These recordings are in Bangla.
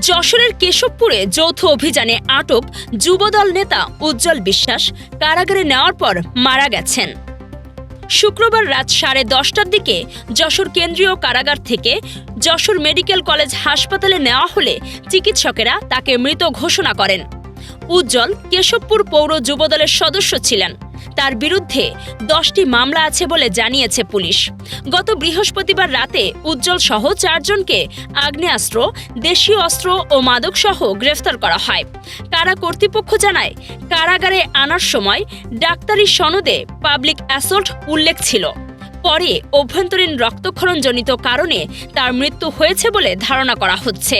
যশোরের কেশবপুরে যৌথ অভিযানে আটক যুবদল নেতা উজ্জ্বল বিশ্বাস। কারাগারে নেওয়ার পর মারা গেছেন। শুক্রবার রাত সাড়ে দশটার দিকে যশোর কেন্দ্রীয় কারাগার থেকে যশোর মেডিকেল কলেজ হাসপাতালে নেওয়া হলে চিকিৎসকেরা তাকে মৃত ঘোষণা করেন। উজ্জ্বল কেশবপুর পৌর যুবদলের সদস্য ছিলেন। তার বিরুদ্ধে দশটি মামলা আছে বলে জানিয়েছে পুলিশ। গত বৃহস্পতিবার রাতে উজ্জ্বল সহ চারজনকে আগ্নেয়াস্ত্র, দেশীয় অস্ত্র ও মাদকসহ গ্রেফতার করা হয়। কারা কর্তৃপক্ষ জানায়, কারাগারে আনার সময় ডাক্তারি সনদে পাবলিক অ্যাসল্ট উল্লেখ ছিল। পরে অভ্যন্তরীণ রক্তক্ষরণজনিত কারণে তার মৃত্যু হয়েছে বলে ধারণা করা হচ্ছে।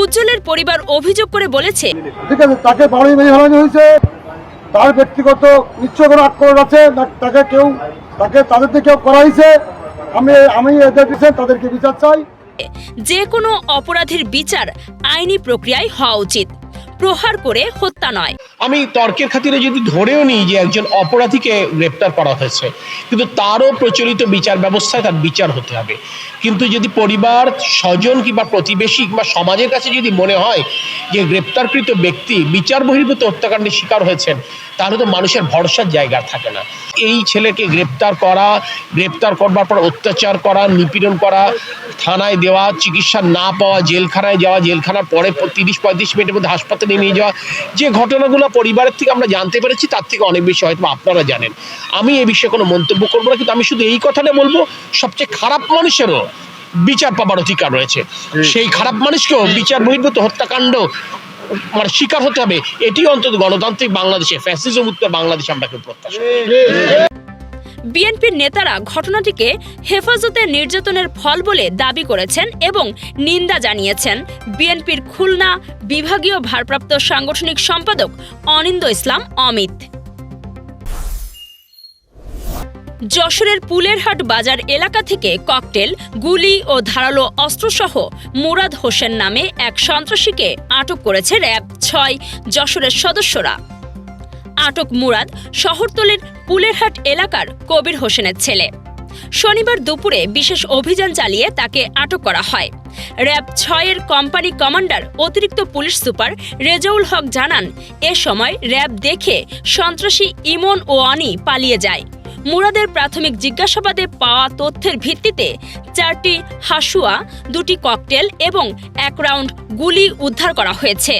উজ্জ্বলের পরিবার অভিযোগ করে বলেছে, ঠিক আছে, তাকে হয়েছে। তার ব্যক্তিগত নিশ্চয় কোনো আক্রমণ আছে তাকে কেউ, তাকে তাদেরকে কেউ করাইছে আমি আমি এদের পিছনে তাদেরকে বিচার চাই। যে কোনো অপরাধীর বিচার আইনি প্রক্রিয়ায় হওয়া উচিত। প্রহার করে হত্যা নয়। আমি তর্কের খাতিরে যদি ধরেও নিই যে একজন অপরাধীকে গ্রেপ্তার করা হয়েছে, কিন্তু তারও প্রচলিত বিচার ব্যবস্থায় তার বিচার হতে হবে। কিন্তু যদি পরিবার, স্বজন কিংবা প্রতিবেশী কিংবা সমাজের কাছে যদি মনে হয় যে গ্রেপ্তারকৃত ব্যক্তি বিচার বহির্ভূত হত্যাকাণ্ডের শিকার হয়েছেন, তাহলে তো মানুষের ভরসার জায়গা থাকে না। এই ছেলেকে গ্রেপ্তার করা, গ্রেপ্তার করবার পর অত্যাচার করা, নিপীড়ন করা, থানায় দেওয়া, চিকিৎসা না পাওয়া, জেলখানায় যাওয়া, জেলখানার পরে তিরিশ পঁয়ত্রিশ মিনিটের মধ্যে হাসপাতালে নিয়ে যাওয়া যে ঘটনাগুলো পরিবারের থেকে আমরা জানতে পেরেছি তার থেকে অনেক বেশি হয়তো আপনারা জানেন। আমি এ বিষয়ে কোনো মন্তব্য করব না কিন্তু আমি শুধু এই কথাটা বলব সবচেয়ে খারাপ মানুষেরও বিচার পাবার অধিকার রয়েছে। সেই খারাপ মানুষকেও বিচার বহির্ভূত হত্যাকাণ্ড মানে শিকার হতে হবে এটি অন্তত গণতান্ত্রিক বাংলাদেশে ফ্যাসিজম উত্তর বাংলাদেশে আমরা কেউ প্রত্যাশা। বিএনপির নেতারা ঘটনাটিকে হেফাজতে নির্যাতনের ফল বলে দাবি করেছেন এবং নিন্দা জানিয়েছেন। বিএনপির খুলনা বিভাগীয় ভারপ্রাপ্ত সাংগঠনিক সম্পাদক অনিন্দ ইসলাম অমিত। যশোরের পুলেরহাট বাজার এলাকা থেকে ককটেল, গুলি ও ধারালো অস্ত্রসহ মুরাদ হোসেন নামে এক সন্ত্রাসীকে আটক করেছে র্যাব ছয় যশোরের সদস্যরা। আটক মুরাদ শহরতলির পুলেরহাট এলাকার কবির হোসেনের ছেলে। শনিবার দুপুরে বিশেষ অভিযান চালিয়ে তাকে আটক করা হয়। র্যাব ছয়ের কোম্পানি কমান্ডার অতিরিক্ত পুলিশ সুপার রেজাউল হক জানান, এ সময় র্যাব দেখে সন্ত্রাসী ইমন ও অনি পালিয়ে যায়। মুরাদের প্রাথমিক জিজ্ঞাসাবাদে পাওয়া তথ্যের ভিত্তিতে চারটি হাসুয়া, দুটি ককটেল এবং এক রাউন্ড গুলি উদ্ধার করা হয়েছে।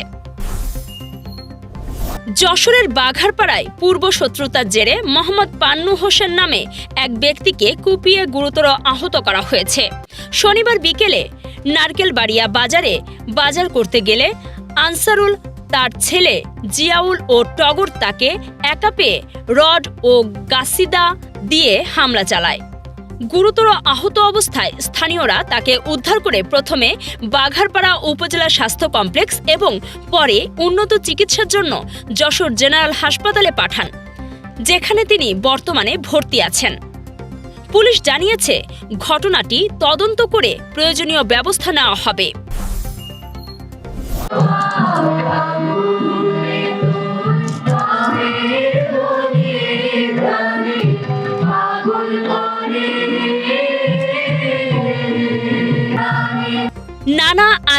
যশোরের বাঘারপাড়ায় পূর্ব শত্রুতার জেরে মোহাম্মদ পান্নু হোসেন নামে এক ব্যক্তিকে কুপিয়ে গুরুতর আহত করা হয়েছে। শনিবার বিকেলে নারকেলবাড়িয়া বাজারে বাজার করতে গেলে আনসারুল, তার ছেলে জিয়াউল ও টগর তাকে একা পেয়ে রড ও গাসিদা দিয়ে হামলা চালায়। গুরুতর আহত অবস্থায় স্থানীয়রা তাকে উদ্ধার করে প্রথমে বাঘারপাড়া উপজেলা স্বাস্থ্য কমপ্লেক্স এবং পরে উন্নত চিকিৎসার জন্য যশোর জেনারেল হাসপাতালে পাঠান, যেখানে তিনি বর্তমানে ভর্তি আছেন। পুলিশ জানিয়েছে, ঘটনাটি তদন্ত করে প্রয়োজনীয় ব্যবস্থা নেওয়া হবে।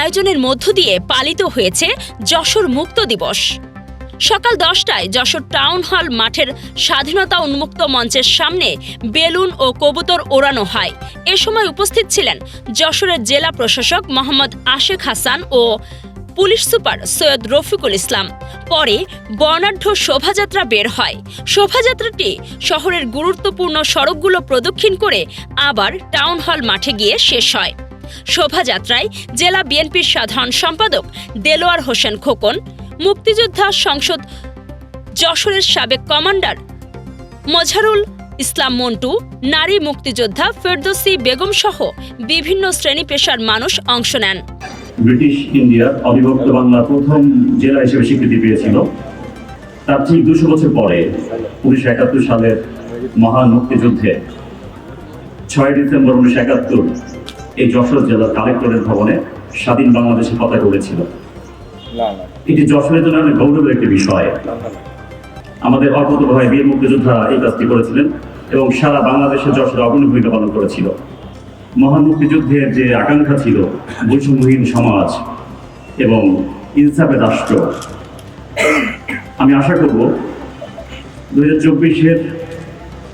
আয়োজনের মধ্য দিয়ে পালিত হয়েছে যশোর মুক্ত দিবস। সকাল দশটায় যশোর টাউন হল মাঠের স্বাধীনতা উন্মুক্ত মঞ্চের সামনে বেলুন ও কবুতর ওড়ানো হয়। এ সময় উপস্থিত ছিলেন যশোরের জেলা প্রশাসক মোহাম্মদ আশেক হাসান ও পুলিশ সুপার সৈয়দ রফিকুল ইসলাম। পরে বর্ণাঢ্য শোভাযাত্রা বের হয়। শোভাযাত্রাটি শহরের গুরুত্বপূর্ণ সড়কগুলো প্রদক্ষিণ করে আবার টাউন হল মাঠে গিয়ে শেষ হয়। শোভাযাত্রায় জেলা বিএনপির সাধারণ সম্পাদক দেলোয়ার হোসেন খোকন, মুক্তিযোদ্ধা সংসদ যশোরের সাবেক কমান্ডার মঝারুল ইসলাম মন্টু, নারী মুক্তিযোদ্ধা ফেরদৌসি বেগম সহ বিভিন্ন শ্রেণি পেশার মানুষ অংশ নেন। ব্রিটিশ ইন্ডিয়ার অবিভক্ত বাংলার প্রথম জেলা হিসেবে স্বীকৃতি পেয়েছিল। তার ঠিক দুশো বছর পরে, উনিশশো একাত্তর সালের মহান মুক্তিযুদ্ধে ছয় ডিসেম্বর উনিশশো একাত্তর এই যশোর জেলার কালেক্টরের ভবনে স্বাধীন বাংলাদেশের পতাকা উড়েছিল। এটি যশোরের জন্য অনেক গৌরবের একটি বিষয়। আমাদের অর্পত ভাই বীর মুক্তিযোদ্ধা এই কাজটি করেছিলেন এবং সারা বাংলাদেশের যশোর অগ্রণী ভূমিকা পালন করেছিল। মহান মুক্তিযুদ্ধের যে আকাঙ্ক্ষা ছিল বৈষম্যহীন সমাজ এবং ইনসাফের রাষ্ট্র আমি আশা করব দু হাজার চব্বিশের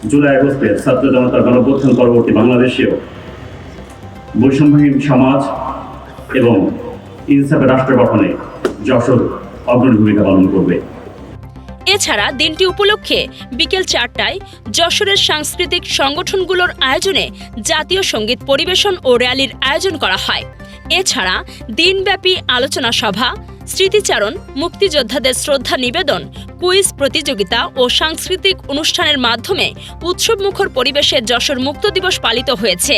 জুলাই আগস্টের ছাত্র জনতার গণপ্রথান পরবর্তী বাংলাদেশেও বৈষম্যহীন সমাজ এবং ইনসাফের রাষ্ট্র গঠনে যশোর অগ্রণী ভূমিকা পালন করবে। এছাড়া দিনটি উপলক্ষে বিকেল চারটায় যশোরের সাংস্কৃতিক সংগঠনগুলোর আয়োজনে জাতীয় সংগীত পরিবেশন ও র্যালির আয়োজন করা হয়। এছাড়া দিনব্যাপী আলোচনা সভা, স্মৃতিচারণ, মুক্তিযোদ্ধাদের শ্রদ্ধা নিবেদন, কুইজ প্রতিযোগিতা ও সাংস্কৃতিক অনুষ্ঠানের মাধ্যমে উৎসবমুখর পরিবেশে যশোর মুক্ত দিবস পালিত হয়েছে।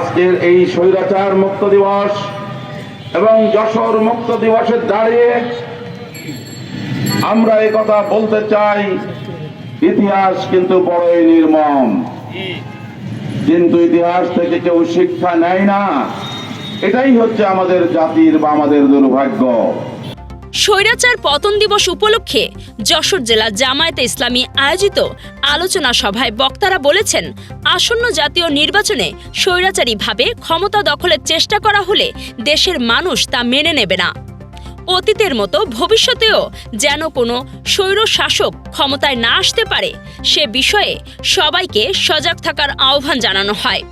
আজকের এই স্বৈরাচার মুক্ত দিবস এবং যশোর মুক্ত দিবসের দাঁড়িয়ে আমরা এই কথা বলতে চাই, ইতিহাস কিন্তু বড়ই নির্মম। কিন্তু ইতিহাস থেকে কেউ শিক্ষা নেয় না। এটাই হচ্ছে আমাদের জাতির বা আমাদের দুর্ভাগ্য। স্বৈরাচার পতন দিবস উপলক্ষে যশোর জেলা জামায়াতে ইসলামী আয়োজিত আলোচনা সভায় বক্তারা বলেছেন, আসন্ন জাতীয় নির্বাচনে স্বৈরাচারীভাবে ক্ষমতা দখলের চেষ্টা করা হলে দেশের মানুষ তা মেনে নেবে না। অতীতের মতো ভবিষ্যতেও যেন কোনো স্বৈর শাসক ক্ষমতায় না আসতে পারে, সে বিষয়ে সবাইকে সজাগ থাকার আহ্বান জানানো হয়।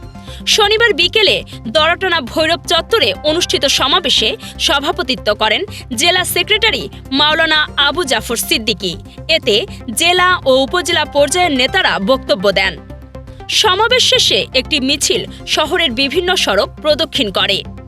শনিবার বিকেলে দরটনা ভৈরব চত্বরে অনুষ্ঠিত সমাবেশে সভাপতিত্ব করেন জেলা সেক্রেটারি মাওলানা আবু জাফর সিদ্দিকী। এতে জেলা ও উপজেলা পর্যায়ের নেতারা বক্তব্য দেন। সমাবেশ শেষে একটি মিছিল শহরের বিভিন্ন সড়ক প্রদক্ষিণ করে।